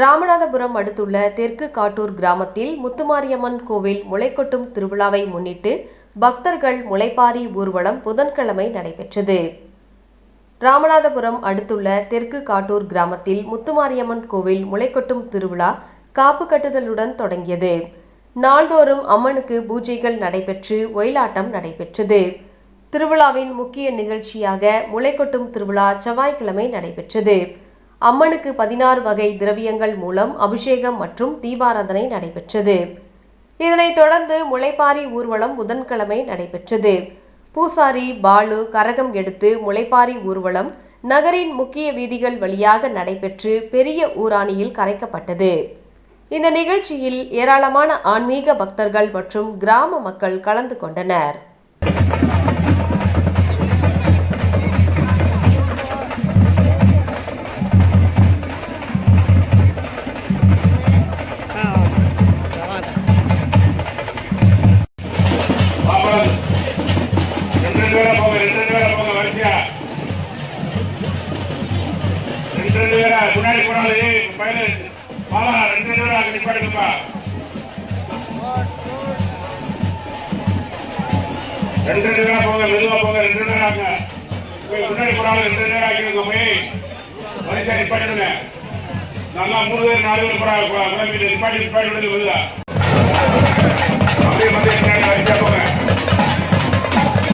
ராமநாதபுரம் அடுத்துள்ள தெற்கு காட்டூர் கிராமத்தில் முத்துமாரியம்மன் கோவில் முளைக்கொட்டும் திருவிழாவை முன்னிட்டு பக்தர்கள் முளைப்பாரி ஊர்வலம் புதன்கிழமை நடைபெற்றது. ராமநாதபுரம் அடுத்துள்ள தெற்கு காட்டூர் கிராமத்தில் முத்துமாரியம்மன் கோவில் முளைக்கொட்டும் திருவிழா காப்பு கட்டுதலுடன் தொடங்கியது. நாள்தோறும் அம்மனுக்கு பூஜைகள் நடைபெற்று ஒயிலாட்டம் நடைபெற்றது. திருவிழாவின் முக்கிய நிகழ்ச்சியாக முளைக்கொட்டும் திருவிழா செவ்வாய்க்கிழமை நடைபெற்றது. அம்மனுக்கு பதினாறு வகை திரவியங்கள் மூலம் அபிஷேகம் மற்றும் தீபாராதனை நடைபெற்றது. இதனைத் தொடர்ந்து முளைப்பாரி ஊர்வலம் புதன்கிழமை நடைபெற்றது. பூசாரி பாலு கரகம் எடுத்து முளைப்பாரி ஊர்வலம் நகரின் முக்கிய வீதிகள் வழியாக நடைபெற்று பெரிய ஊராணியில் கரைக்கப்பட்டது. இந்த நிகழ்ச்சியில் ஏராளமான ஆன்மீக பக்தர்கள் மற்றும் கிராம மக்கள் கலந்து கொண்டனர். ரெண்டு பேரா முன்னாடி போனாலே பையனு பாலா ரெண்டு ரெண்டு பேரா நிப்பாடுங்கப்பா ரெண்டு ரெண்டு பேரா போங்க மெதுவா போங்க ரெண்டு ரெண்டு பேரா ஆங்க போய் முன்னாடி போனாலும் ரெண்டு ரெண்டு பேரா ஆக்கிடுங்க போய் வரிசையா நிப்பாட்டிடுங்க நல்லா மூணு பேர் நாலு பேர் போறாங்க நிப்பாட்டி நிப்பாட்டி விடுங்க